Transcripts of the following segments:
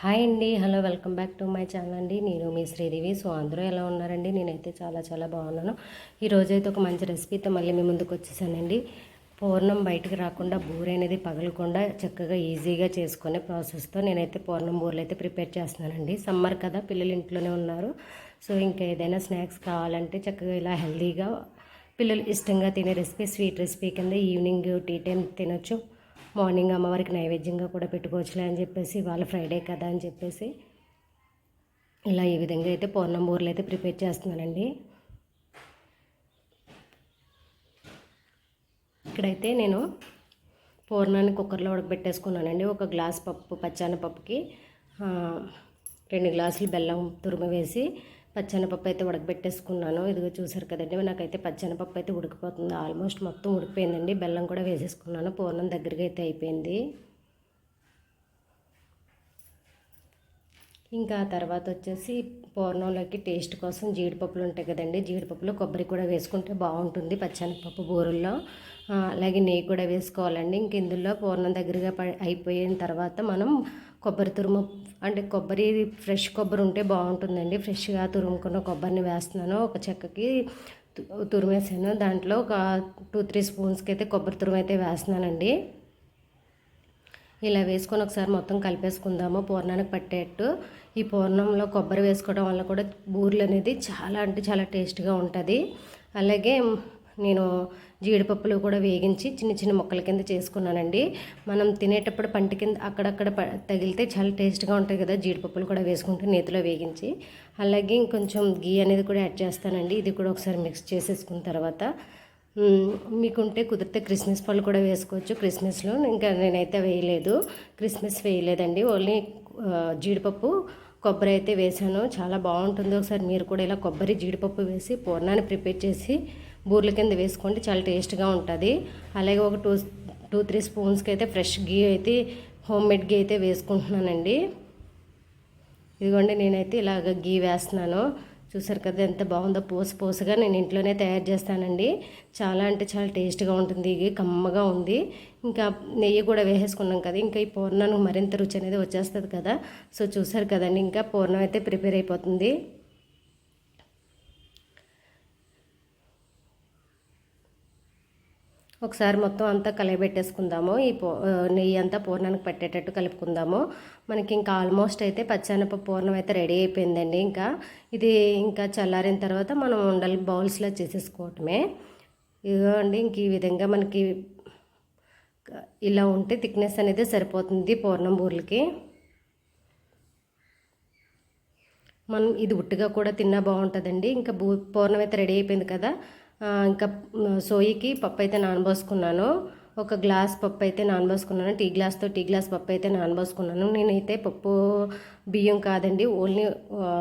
Hi అండి. Hello welcome back to my channel అండి. నేను మీ శ్రీదేవి. సో అందరూ ఎలా ఉన్నారండి? నేనైతే చాలా చాలా బాగున్నాను. ఈరోజు అయితే ఒక మంచి రెసిపీతో మళ్ళీ మీ ముందుకు వచ్చేసానండి. పూర్ణం బయటకు రాకుండా బూర అనేది పగలకుండా చక్కగా ఈజీగా చేసుకునే ప్రాసెస్తో నేనైతే పూర్ణం బూరెలు అయితే ప్రిపేర్ చేస్తున్నానండి. సమ్మర్ కదా పిల్లలు ఇంట్లోనే ఉన్నారు. సో ఇంకా ఏదైనా స్నాక్స్ కావాలంటే చక్కగా ఇలా హెల్దీగా పిల్లలు ఇష్టంగా తినే రెసిపీ స్వీట్ రెసిపీ కింద ఈవినింగ్ టీ టైం తినొచ్చు. మార్నింగ్ అమ్మవారికి నైవేద్యంగా కూడా పెట్టుకోవచ్చులే అని చెప్పేసి వాళ్ళ ఫ్రైడే కదా అని చెప్పేసి ఇలా ఈ విధంగా అయితే పూర్ణం బూరెలు అయితే ప్రిపేర్ చేస్తున్నానండి. ఇక్కడైతే నేను పూర్ణాన్ని కుక్కర్లో ఉడకబెట్టేసుకున్నానండి. ఒక గ్లాస్ పప్పు పచ్చానపప్పుకి పప్పుకి రెండు గ్లాసులు బెల్లం తురుము వేసి పచ్చెనపప్పు అయితే ఉడకబెట్టేసుకున్నాను. ఇదిగో చూసారు కదండి నాకైతే పచ్చెనపప్పు అయితే ఉడికిపోతుంది. ఆల్మోస్ట్ మొత్తం ఉడికిపోయిందండి. బెల్లం కూడా వేసేసుకున్నాను. పూర్ణం దగ్గరికి అయితే అయిపోయింది. ఇంకా తర్వాత వచ్చేసి పూర్ణంలోకి టేస్ట్ కోసం జీడిపప్పులు ఉంటాయి కదండి. జీడిపప్పులు కొబ్బరి కూడా వేసుకుంటే బాగుంటుంది పచ్చనిపప్పు బూరెల్లో. అలాగే నెయ్యి కూడా వేసుకోవాలండి. ఇంక ఇందులో పూర్ణం దగ్గరగా అయిపోయిన తర్వాత మనం కొబ్బరి తురుము అంటే కొబ్బరి ఫ్రెష్ కొబ్బరి ఉంటే బాగుంటుందండి. ఫ్రెష్గా తురుముకున్న కొబ్బరిని వేస్తున్నాను. ఒక చెక్కకి తు- తురిమేసాను. దాంట్లో ఒక టూ త్రీ స్పూన్స్కి అయితే కొబ్బరి తురుము అయితే వేస్తున్నానండి. ఇలా వేసుకొని ఒకసారి మొత్తం కలిపేసుకుందాము పూర్ణానికి పట్టేట్టు. ఈ పూర్ణంలో కొబ్బరి వేసుకోవడం వల్ల కూడా బూరెలు అనేది చాలా అంటే చాలా టేస్ట్గా ఉంటుంది. అలాగే నేను జీడిపప్పులు కూడా వేగించి చిన్న చిన్న ముక్కల కింద చేసుకున్నానండి. మనం తినేటప్పుడు పంట కింద అక్కడక్కడ ప- తగిలితే చాలా టేస్ట్గా ఉంటుంది కదా జీడిపప్పులు కూడా వేసుకుంటే నేతిలో వేగించి. అలాగే ఇంకొంచెం గీ అనేది కూడా యాడ్ చేస్తానండి. ఇది కూడా ఒకసారి మిక్స్ చేసేసుకున్న తర్వాత. మీకుంటే కుదిరితే క్రిస్మస్ పళ్ళు కూడా వేసుకోవచ్చు. క్రిస్మస్లో ఇంకా నేనైతే వేయలేదు. క్రిస్మస్ వేయలేదండి. ఓన్లీ జీడిపప్పు కొబ్బరి అయితే వేసాను. చాలా బాగుంటుంది. ఒకసారి మీరు కూడా ఇలా కొబ్బరి జీడిపప్పు వేసి పూర్ణాన్ని ప్రిపేర్ చేసి బూర్ల కింద వేసుకోండి చాలా టేస్ట్గా ఉంటుంది. అలాగే ఒక టూ టూ త్రీ స్పూన్స్కి అయితే ఫ్రెష్ గీ అయితే హోమ్ మేడ్ గీ అయితే వేసుకుంటున్నానండి. ఇదిగోండి నేనైతే ఇలాగ గీ వేస్తున్నాను. చూసారు కదా ఎంత బాగుందో పోసు పోసుగా నేను ఇంట్లోనే తయారు చేస్తానండి. చాలా అంటే చాలా టేస్ట్గా ఉంటుంది. ఇది కమ్మగా ఉంది. ఇంకా నెయ్యి కూడా వేసేసుకున్నాం కదా ఇంకా ఈ పూర్ణానికి మరింత రుచి అనేది వచ్చేస్తుంది కదా. సో చూసారు కదండి ఇంకా పూర్ణం అయితే ప్రిపేర్ అయిపోతుంది. ఒకసారి మొత్తం అంతా కలియబెట్టేసుకుందాము. ఈ పో నెయ్యి అంతా పూర్ణానికి పట్టేటట్టు కలుపుకుందాము. మనకి ఇంకా ఆల్మోస్ట్ అయితే పచ్చెనపప్పు పూర్ణం అయితే రెడీ అయిపోయిందండి ఇంకా. ఇది ఇంకా చల్లారిన తర్వాత మనం ఉండలు బౌల్స్లో చేసేసుకోవటమే. ఇదిగోండి ఇంక ఈ విధంగా మనకి ఇలా ఉంటే థిక్నెస్ అనేది సరిపోతుంది పూర్ణం బూర్లకి. మనం ఇది ఉట్టిగా కూడా తిన్నా బాగుంటుందండి. ఇంకా బూ పూర్ణం అయితే రెడీ అయిపోయింది కదా. ఇంకా సోయికి పప్పు అయితే నానబోసుకున్నాను. ఒక గ్లాస్ పప్పు అయితే నానబోసుకున్నాను. టీ గ్లాస్తో టీ గ్లాస్ పప్పు అయితే నానబోసుకున్నాను. నేనైతే పప్పు బియ్యం కాదండి ఓన్లీ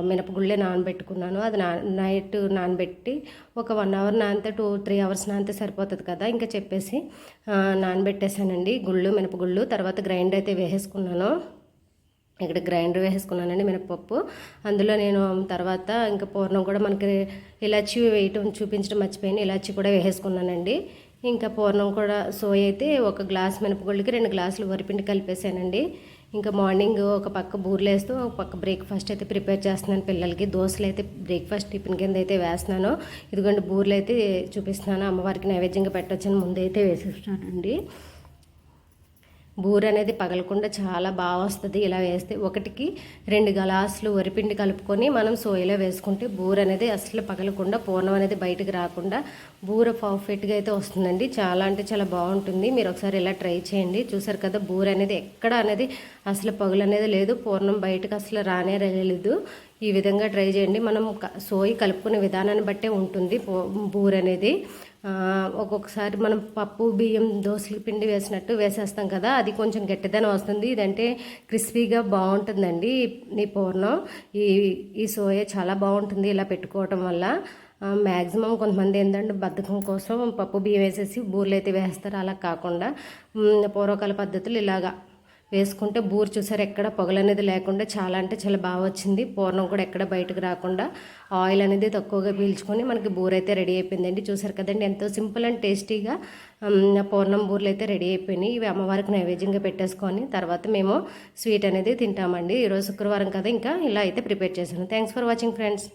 మినపగుళ్ళే నానబెట్టుకున్నాను. అది నా నైట్ నానబెట్టి ఒక వన్ అవర్ నానితే టూ త్రీ అవర్స్ నానితే సరిపోతుంది కదా ఇంకా చెప్పేసి నానబెట్టేశానండి. గుళ్ళు మినపగుళ్ళు తర్వాత గ్రైండ్ అయితే వేసేసుకున్నాను. ఇక్కడ గ్రైండర్ వేసుకున్నానండి మినపప్పు అందులో నేను తర్వాత ఇంకా పూర్ణం కూడా మనకి ఇలాచి వేయటం చూపించడం మర్చిపోయాను. ఇలాచి కూడా వేసుకున్నానండి ఇంకా పూర్ణం కూడా సోయ అయితే ఒక గ్లాస్ మినపగుళ్ళకి రెండు గ్లాసులు వరిపిండి కలిపేసానండి ఇంకా మార్నింగ్ ఒక పక్క బూరెలు వేస్తూ ఒక పక్క బ్రేక్ఫాస్ట్ అయితే ప్రిపేర్ చేస్తున్నాను పిల్లలకి. దోశలు అయితే బ్రేక్ఫాస్ట్ టిఫిన్ కింద అయితే వేస్తున్నాను. ఇదిగోండి బూరెలు అయితే చూపిస్తున్నాను. అమ్మవారికి నైవేద్యంగా పెట్టొచ్చని ముందు అయితే వేసేస్తానండి. బూర అనేది పగలకుండా చాలా బాగా వస్తుంది. ఇలా వేస్తే ఒకటికి రెండు గ్లాసులు వరిపిండి కలుపుకొని మనం సోయలో వేసుకుంటే బూర అనేది అసలు పగలకుండా పూర్ణం అనేది బయటకు రాకుండా బూర పర్ఫెక్ట్గా అయితే వస్తుందండి. చాలా అంటే చాలా బాగుంటుంది. మీరు ఒకసారి ఇలా ట్రై చేయండి. చూసారు కదా బూర అనేది ఎక్కడ అనేది అసలు పగులు అనేది లేదు. పూర్ణం బయటకు అసలు రానే రాలేదు. ఈ విధంగా ట్రై చేయండి. మనం సోయి కలుపుకునే విధానాన్ని బట్టే ఉంటుంది పో- బూర అనేది. ఒక్కొక్కసారి మనం పప్పు బియ్యం దోశల పిండి వేసినట్టు వేసేస్తాం కదా అది కొంచెం గట్టిదనం వస్తుంది. ఇదంటే క్రిస్పీగా బాగుంటుందండి ఈ పూర్ణం. ఈ ఈ సోయ చాలా బాగుంటుంది ఇలా పెట్టుకోవటం వల్ల. మ్యాక్సిమం కొంతమంది ఏంటంటే బద్ధకం కోసం పప్పు బియ్యం వేసేసి బూర్లు అయితే వేస్తారు. అలా కాకుండా పూర్వకాల పద్ధతులు ఇలాగా. వేసుకుంటే బూరు చూసారు ఎక్కడ పొగలు అనేది లేకుండా చాలా అంటే చాలా బాగా వచ్చింది. పూర్ణం కూడా ఎక్కడ బయటకు రాకుండా ఆయిల్ అనేది తక్కువగా పీల్చుకొని మనకి బూర అయితే రెడీ అయిపోయిందండి. చూసారు కదండి ఎంతో సింపుల్ అండ్ టేస్టీగా పూర్ణం బూరెలు అయితే రెడీ అయిపోయినాయి. ఇవి అమ్మవారికి నైవేద్యంగా పెట్టేసుకొని తర్వాత మేము స్వీట్ అనేది తింటామండి. ఈరోజు శుక్రవారం కదా ఇంకా ఇలా అయితే ప్రిపేర్ చేశాను. Thanks for watching friends